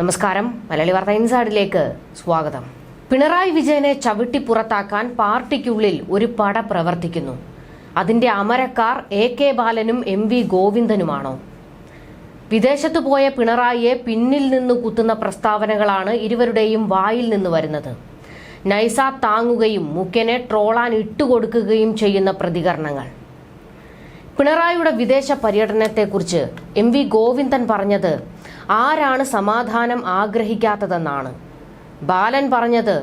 നമസ്കാരം. മലയാളി വാർത്ത ഇൻസൈഡിലേക്ക് സ്വാഗതം. പിണറായി വിജയനെ ചവിട്ടി പുറത്താക്കാൻ പാർട്ടിക്കുള്ളിൽ ഒരു പട പ്രവർത്തിക്കുന്നു. അതിന്റെ അമരക്കാർ എ കെ ബാലനും എം വി ഗോവിന്ദനുമാണോ? വിദേശത്ത് പോയ പിണറായിയെ പിന്നിൽ നിന്ന് കുത്തുന്ന പ്രസ്താവനകളാണ് ഇരുവരുടെയും വായിൽ നിന്ന് വരുന്നത്. നൈസ താങ്ങുകയും മുഖ്യനെ ട്രോളാൻ ഇട്ടുകൊടുക്കുകയും ചെയ്യുന്ന പ്രതികരണങ്ങൾ. പിണറായിയുടെ വിദേശ പര്യടനത്തെക്കുറിച്ച് എം വി ഗോവിന്ദൻ പറഞ്ഞത് ആരാണ് സമാധാനം ആഗ്രഹിക്കാത്തതെന്നാണ്. ബാലൻ പറഞ്ഞത്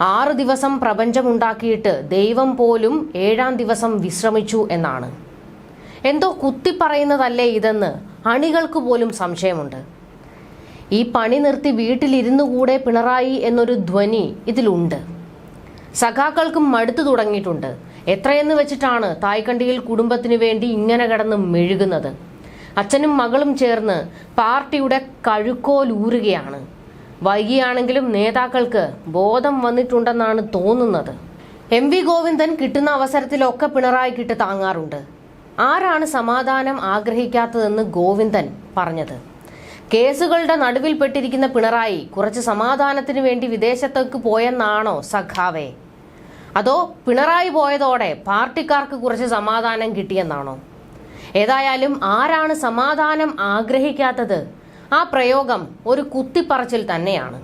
ആറ് ദിവസം പ്രപഞ്ചമുണ്ടാക്കിയിട്ട് ദൈവം പോലും ഏഴാം ദിവസം വിശ്രമിച്ചു എന്നാണ്. എന്തോ കുത്തിപ്പറയുന്നതല്ലേ ഇതെന്ന് അണികൾക്ക് പോലും സംശയമുണ്ട്. ഈ പണി നിർത്തി വീട്ടിലിരുന്നു കൂടെ പിണറായി എന്നൊരു ധ്വനി ഇതിലുണ്ട്. സഖാക്കൾക്കും മടുത്തു തുടങ്ങിയിട്ടുണ്ട്. എത്രയെന്ന് വെച്ചിട്ടാണ് തായ്ക്കണ്ടിയിൽ കുടുംബത്തിനു വേണ്ടി ഇങ്ങനെ കിടന്ന് മെഴുകുന്നത്? അച്ഛനും മകളും ചേർന്ന് പാർട്ടിയുടെ കഴുക്കോലൂറുകയാണ് വൈകിയാണെങ്കിലും നേതാക്കൾക്ക് ബോധം വന്നിട്ടുണ്ടെന്നാണ് തോന്നുന്നത്. എം വി ഗോവിന്ദൻ കിട്ടുന്ന അവസരത്തിലൊക്കെ പിണറായിക്കിട്ട് താങ്ങാറുണ്ട്. ആരാണ് സമാധാനം ആഗ്രഹിക്കാത്തതെന്ന് ഗോവിന്ദൻ പറഞ്ഞത്. കേസുകളുടെ നടുവിൽപ്പെട്ടിരിക്കുന്ന പിണറായി കുറച്ച് സമാധാനത്തിന് വേണ്ടി വിദേശത്തേക്ക് പോയെന്നാണോ സഖാവേ? അതോ പിണറായി പോയതോടെ പാർട്ടിക്കാർക്ക് കുറച്ച് സമാധാനം കിട്ടിയെന്നാണോ? ഏതായാലും ആരാണ് സമാധാനം ആഗ്രഹിക്കാത്തത്? ആ പ്രയോഗം ഒരു കുത്തിപ്പറച്ചിൽ തന്നെയാണ്.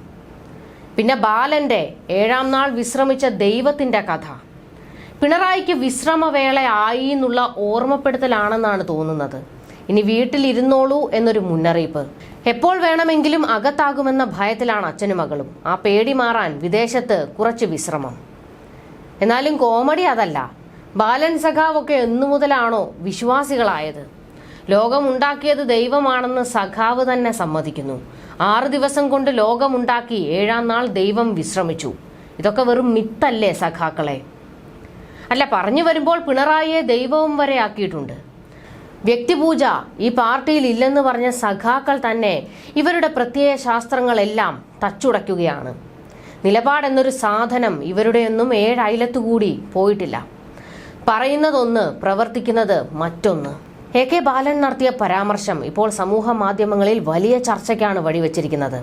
പിന്നെ ബാലന്റെ ഏഴാം നാൾ വിശ്രമിച്ച ദൈവത്തിന്റെ കഥ. പിണറായിക്ക് വിശ്രമവേള ആയി എന്നുള്ള ഓർമ്മപ്പെടുത്തലാണെന്നാണ് തോന്നുന്നത്. ഇനി വീട്ടിലിരുന്നോളൂ എന്നൊരു മുന്നറിയിപ്പ്. എപ്പോൾ വേണമെങ്കിലും അകത്താകുമെന്ന ഭയത്തിലാണ് അച്ഛനും മകളും. ആ പേടി മാറാൻ വിദേശത്ത് കുറച്ച് വിശ്രമം. എന്നാലും കോമഡി അതല്ല. ബാലൻ സഖാവൊക്കെ എന്നു മുതലാണോ വിശ്വാസികളായത്? ലോകമുണ്ടാക്കിയത് ദൈവമാണെന്ന് സഖാവ് തന്നെ സമ്മതിക്കുന്നു. ആറ് ദിവസം കൊണ്ട് ലോകമുണ്ടാക്കി ഏഴാം നാൾ ദൈവം വിശ്രമിച്ചു. ഇതൊക്കെ വെറും മിത്തല്ലേ സഖാക്കളെ? അല്ല പറഞ്ഞു വരുമ്പോൾ പിണറായിയെ ദൈവവും വരെ ആക്കിയിട്ടുണ്ട്. വ്യക്തിപൂജ ഈ പാർട്ടിയിൽ ഇല്ലെന്ന് പറഞ്ഞ സഖാക്കൾ തന്നെ ഇവരുടെ പ്രത്യയ ശാസ്ത്രങ്ങളെല്ലാം തച്ചുടയ്ക്കുകയാണ്. നിലപാടെന്നൊരു സാധനം ഇവരുടെയൊന്നും ഏഴയലത്തുകൂടി പോയിട്ടില്ല. പറയുന്നതൊന്ന് പ്രവർത്തിക്കുന്നത് മറ്റൊന്ന്. എ കെ ബാലൻ നടത്തിയ പരാമർശം ഇപ്പോൾ സമൂഹ മാധ്യമങ്ങളിൽ വലിയ ചർച്ചയ്ക്കാണ് വഴിവെച്ചിരിക്കുന്നത്.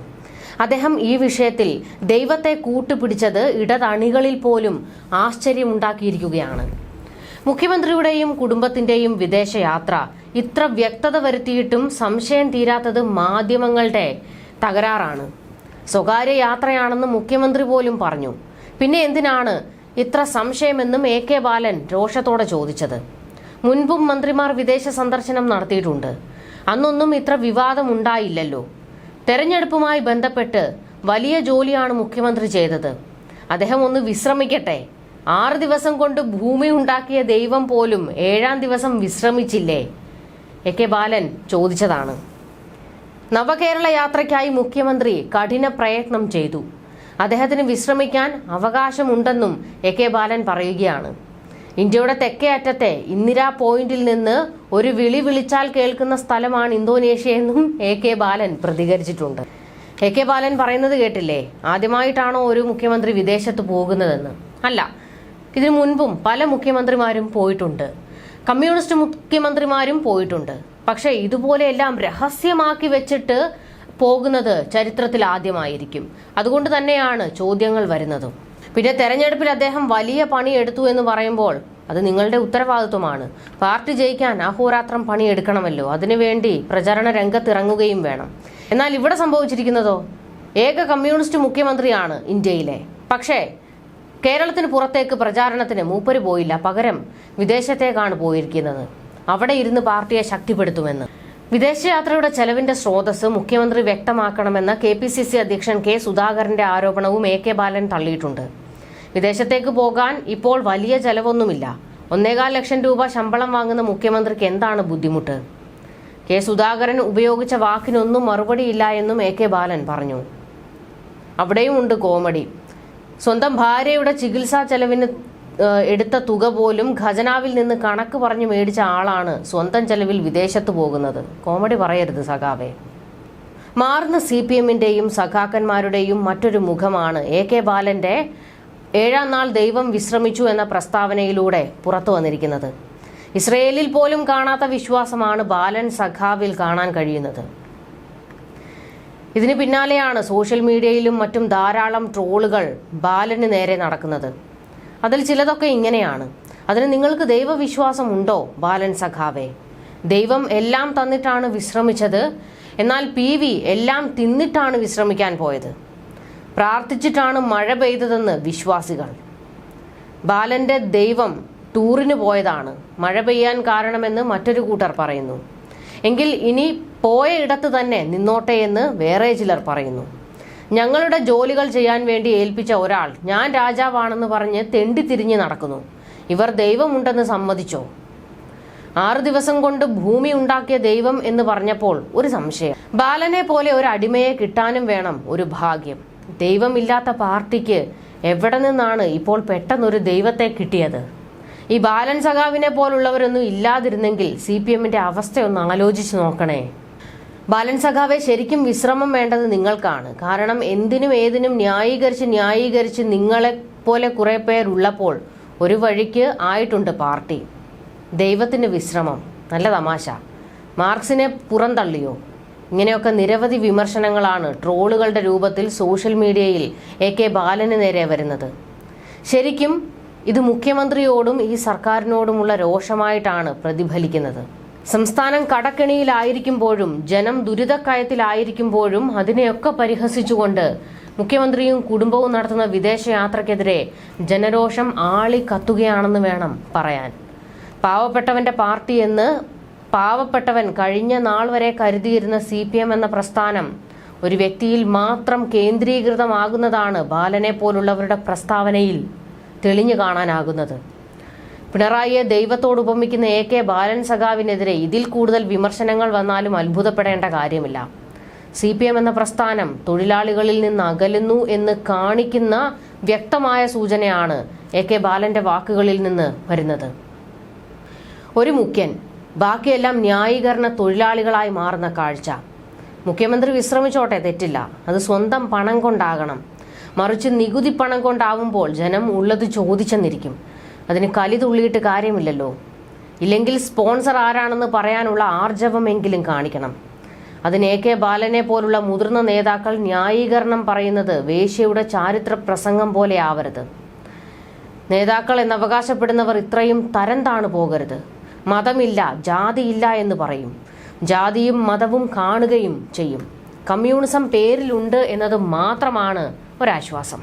അദ്ദേഹം ഈ വിഷയത്തിൽ ദൈവത്തെ കൂട്ടുപിടിച്ചത് ഇടതണികളിൽ പോലും ആശ്ചര്യമുണ്ടാക്കിയിരിക്കുകയാണ്. മുഖ്യമന്ത്രിയുടെയും കുടുംബത്തിന്റെയും വിദേശയാത്ര ഇത്ര വ്യക്തത വരുത്തിയിട്ടും സംശയം തീരാത്തത് മാധ്യമങ്ങളുടെ തകരാറാണ്. സ്വകാര്യ യാത്രയാണെന്ന് മുഖ്യമന്ത്രി പോലും പറഞ്ഞു. പിന്നെ എന്തിനാണ് ഇത്ര സംശയമെന്നും എ കെ ബാലൻ രോഷത്തോടെ ചോദിച്ചത്. മുൻപും മന്ത്രിമാർ വിദേശ സന്ദർശനം നടത്തിയിട്ടുണ്ട്. അന്നൊന്നും ഇത്ര വിവാദമുണ്ടായില്ലല്ലോ. തെരഞ്ഞെടുപ്പുമായി ബന്ധപ്പെട്ട് വലിയ ജോലിയാണ് മുഖ്യമന്ത്രി ചെയ്തത്. അദ്ദേഹം ഒന്ന് വിശ്രമിക്കട്ടെ. ആറ് ദിവസം കൊണ്ട് ഭൂമി ഉണ്ടാക്കിയ ദൈവം പോലും ഏഴാം ദിവസം വിശ്രമിച്ചില്ലേ? എ കെ ബാലൻ ചോദിച്ചതാണ്. നവകേരള യാത്രയ്ക്കായി മുഖ്യമന്ത്രി കഠിന പ്രയത്നം ചെയ്തു. അദ്ദേഹത്തിന് വിശ്രമിക്കാൻ അവകാശമുണ്ടെന്നും എ കെ ബാലൻ പറയുകയാണ്. ഇന്ത്യയുടെ തെക്കേ അറ്റത്തെ ഇന്ദിരാ പോയിന്റിൽ നിന്ന് ഒരു വിളി വിളിച്ചാൽ കേൾക്കുന്ന സ്ഥലമാണ് ഇന്തോനേഷ്യ എന്നും എ കെ ബാലൻ പ്രതികരിച്ചിട്ടുണ്ട്. എ കെ ബാലൻ പറയുന്നത് കേട്ടില്ലേ? ആദ്യമായിട്ടാണോ ഒരു മുഖ്യമന്ത്രി വിദേശത്ത് പോകുന്നതെന്ന്? അല്ല. ഇതിനു മുൻപും പല മുഖ്യമന്ത്രിമാരും പോയിട്ടുണ്ട്. കമ്മ്യൂണിസ്റ്റ് മുഖ്യമന്ത്രിമാരും പോയിട്ടുണ്ട്. പക്ഷേ ഇതുപോലെയെല്ലാം രഹസ്യമാക്കി വെച്ചിട്ട് പോകുന്നത് ചരിത്രത്തിൽ ആദ്യമായിരിക്കും. അതുകൊണ്ട് തന്നെയാണ് ചോദ്യങ്ങൾ വരുന്നതും. പിന്നെ തെരഞ്ഞെടുപ്പിൽ അദ്ദേഹം വലിയ പണി എടുത്തു എന്ന് പറയുമ്പോൾ അത് നിങ്ങളുടെ ഉത്തരവാദിത്വമാണ്. പാർട്ടി ജയിക്കാൻ അഹോരാത്രം പണിയെടുക്കണമല്ലോ. അതിനുവേണ്ടി പ്രചരണ രംഗത്തിറങ്ങുകയും വേണം. എന്നാൽ ഇവിടെ സംഭവിച്ചിരിക്കുന്നതോ? ഏക കമ്മ്യൂണിസ്റ്റ് മുഖ്യമന്ത്രിയാണ് ഇന്ത്യയിലെ. പക്ഷേ കേരളത്തിന് പുറത്തേക്ക് പ്രചാരണത്തിന് മൂപ്പര് പോയില്ല. പകരം വിദേശത്തേക്കാണ് പോയിരിക്കുന്നത്. അവിടെ ഇരുന്ന് പാർട്ടിയെ ശക്തിപ്പെടുത്തുമെന്ന്. വിദേശയാത്രയുടെ ചെലവിന്റെ സ്രോതസ് മുഖ്യമന്ത്രി വ്യക്തമാക്കണമെന്ന കെ പി സി സി അധ്യക്ഷൻ കെ സുധാകരന്റെ ആരോപണവും എ കെ ബാലൻ തള്ളിയിട്ടുണ്ട്. വിദേശത്തേക്ക് പോകാൻ ഇപ്പോൾ വലിയ ചെലവൊന്നുമില്ല. ഒന്നേകാൽ ലക്ഷം രൂപ ശമ്പളം വാങ്ങുന്ന മുഖ്യമന്ത്രിക്ക് എന്താണ് ബുദ്ധിമുട്ട്? കെ സുധാകരൻ ഉപയോഗിച്ച വാക്കിനൊന്നും മറുപടിയില്ല എന്നും എ കെ ബാലൻ പറഞ്ഞു. അവിടെയും ഉണ്ട് കോമഡി. സ്വന്തം ഭാര്യയുടെ ചികിത്സാ ചെലവിന് എടുത്ത തുക പോലും ഖജനാവിൽ നിന്ന് കണക്ക് പറഞ്ഞ് മേടിച്ച ആളാണ് സ്വന്തം ചെലവിൽ വിദേശത്ത് പോകുന്നത്. കോമഡി പറയരുത് സഖാവേ. മാറുന്ന സി പി എമ്മിന്റെയും സഖാക്കന്മാരുടെയും മറ്റൊരു മുഖമാണ് എ കെ ബാലന്റെ ഏഴാം നാൾ ദൈവം വിശ്രമിച്ചു എന്ന പ്രസ്താവനയിലൂടെ പുറത്തു വന്നിരിക്കുന്നത്. ഇസ്രയേലിൽ പോലും കാണാത്ത വിശ്വാസമാണ് ബാലൻ സഖാവിൽ കാണാൻ കഴിയുന്നത്. ഇതിന് പിന്നാലെയാണ് സോഷ്യൽ മീഡിയയിലും മറ്റും ധാരാളം ട്രോളുകൾ ബാലന് നേരെ നടക്കുന്നത്. അതിൽ ചിലതൊക്കെ ഇങ്ങനെയാണ്. അതിന് നിങ്ങൾക്ക് ദൈവവിശ്വാസം ഉണ്ടോ ബാലൻ സഖാവേ? ദൈവം എല്ലാം തന്നിട്ടാണ് വിശ്രമിച്ചത്. എന്നാൽ പി വി എല്ലാം തിന്നിട്ടാണ് വിശ്രമിക്കാൻ പോയത്. പ്രാർത്ഥിച്ചിട്ടാണ് മഴ പെയ്തതെന്ന് വിശ്വാസികൾ. ബാലന്റെ ദൈവം ടൂറിന് പോയതാണ്. മഴ പെയ്യാൻ കാരണമെന്ന് മറ്റൊരു കൂട്ടർ പറയുന്നു. എങ്കിൽ ഇനി പോയ ഇടത്ത് തന്നെ നിന്നോട്ടെ എന്ന് വേറെ ചിലർ പറയുന്നു. ഞങ്ങളുടെ ജോലികൾ ചെയ്യാൻ വേണ്ടി ഏൽപ്പിച്ച ഒരാൾ ഞാൻ രാജാവാണെന്ന് പറഞ്ഞ് തെണ്ടി തിരിഞ്ഞ് നടക്കുന്നു. ഇവർ ദൈവമുണ്ടെന്ന് സമ്മതിച്ചോ? ആറു ദിവസം കൊണ്ട് ഭൂമി ഉണ്ടാക്കിയ ദൈവം എന്ന് പറഞ്ഞപ്പോൾ ഒരു സംശയം. ബാലനെ പോലെ ഒരു അടിമയെ കിട്ടാനും വേണം ഒരു ഭാഗ്യം. ദൈവമില്ലാത്ത പാർട്ടിക്ക് എവിടെ നിന്നാണ് ഇപ്പോൾ പെട്ടെന്നൊരു ദൈവത്തെ കിട്ടിയത്? ഈ ബാലൻ സഖാവിനെ പോലുള്ളവരൊന്നും ഇല്ലാതിരുന്നെങ്കിൽ സി പി എമ്മിന്റെ അവസ്ഥയൊന്ന് ആലോചിച്ച് നോക്കണേ. ബാലൻ സഖാവെ ശരിക്കും വിശ്രമം വേണ്ടത് നിങ്ങൾക്കാണ്. കാരണം എന്തിനും ഏതിനും ന്യായീകരിച്ച് ന്യായീകരിച്ച് നിങ്ങളെ പോലെ കുറെ പേരുള്ളപ്പോൾ ഒരു വഴിക്ക് ആയിട്ടുണ്ട് പാർട്ടി. ദൈവത്തിന് വിശ്രമം. നല്ല തമാശ. മാർക്സിനെ പുറന്തള്ളിയോ ഇങ്ങനെയൊക്കെ നിരവധി വിമർശനങ്ങളാണ് ട്രോളുകളുടെ രൂപത്തിൽ സോഷ്യൽ മീഡിയയിൽ എ കെ ബാലന് നേരെ വരുന്നത്. ശരിക്കും ഇത് മുഖ്യമന്ത്രിയോടും ഈ സർക്കാരിനോടുമുള്ള രോഷമായിട്ടാണ് പ്രതിഫലിക്കുന്നത്. സംസ്ഥാനം കടക്കെണിയിലായിരിക്കുമ്പോഴും ജനം ദുരിതക്കയത്തിലായിരിക്കുമ്പോഴും അതിനെയൊക്കെ പരിഹസിച്ചുകൊണ്ട് മുഖ്യമന്ത്രിയും കുടുംബവും നടത്തുന്ന വിദേശയാത്രക്കെതിരെ ജനരോഷം ആളി കത്തുകയാണെന്ന് വേണം പറയാൻ. പാവപ്പെട്ടവന്റെ പാർട്ടി എന്ന് പാവപ്പെട്ടവൻ കഴിഞ്ഞ നാൾ വരെ കരുതിയിരുന്ന സി പി എം എന്ന പ്രസ്ഥാനം ഒരു വ്യക്തിയിൽ മാത്രം കേന്ദ്രീകൃതമാകുന്നതാണ് ബാലനെ പോലുള്ളവരുടെ പ്രസ്താവനയിൽ തെളിഞ്ഞു കാണാനാകുന്നത്. പിണറായിയെ ദൈവത്തോട് ഉപമിക്കുന്ന എ കെ ബാലൻ സഖാവിനെതിരെ ഇതിൽ കൂടുതൽ വിമർശനങ്ങൾ വന്നാലും അത്ഭുതപ്പെടേണ്ട കാര്യമില്ല. സി പി എം എന്ന പ്രസ്ഥാനം തൊഴിലാളികളിൽ നിന്ന് അകലുന്നു എന്ന് കാണിക്കുന്ന വ്യക്തമായ സൂചനയാണ് എ കെ ബാലന്റെ വാക്കുകളിൽ നിന്ന് വരുന്നത്. ഒരു മുഖ്യൻ ബാക്കിയെല്ലാം ന്യായീകരണ തൊഴിലാളികളായി മാറുന്ന കാഴ്ച. മുഖ്യമന്ത്രി വിശ്രമിച്ചോട്ടെ തെറ്റില്ല. അത് സ്വന്തം പണം കൊണ്ടാകണം. മറിച്ച് നികുതി പണം കൊണ്ടാവുമ്പോൾ ജനം ഉള്ളത് ചോദിച്ചെന്നിരിക്കും. അതിന് കലി തുള്ളിയിട്ട് കാര്യമില്ലല്ലോ. ഇല്ലെങ്കിൽ സ്പോൺസർ ആരാണെന്ന് പറയാനുള്ള ആർജവമെങ്കിലും കാണിക്കണം. അതിന് എ കെ ബാലനെ പോലുള്ള മുതിർന്ന നേതാക്കൾ ന്യായീകരണം പറയുന്നത് വേശ്യയുടെ ചാരിത്ര പ്രസംഗം പോലെ ആവരുത്. നേതാക്കൾ എന്നവകാശപ്പെടുന്നവർ ഇത്രയും തരം താണു പോകരുത്. മതമില്ല ജാതിയില്ല എന്ന് പറയും. ജാതിയും മതവും കാണുകയും ചെയ്യും. കമ്മ്യൂണിസം പേരിലുണ്ട് എന്നത് മാത്രമാണ് ഒരാശ്വാസം.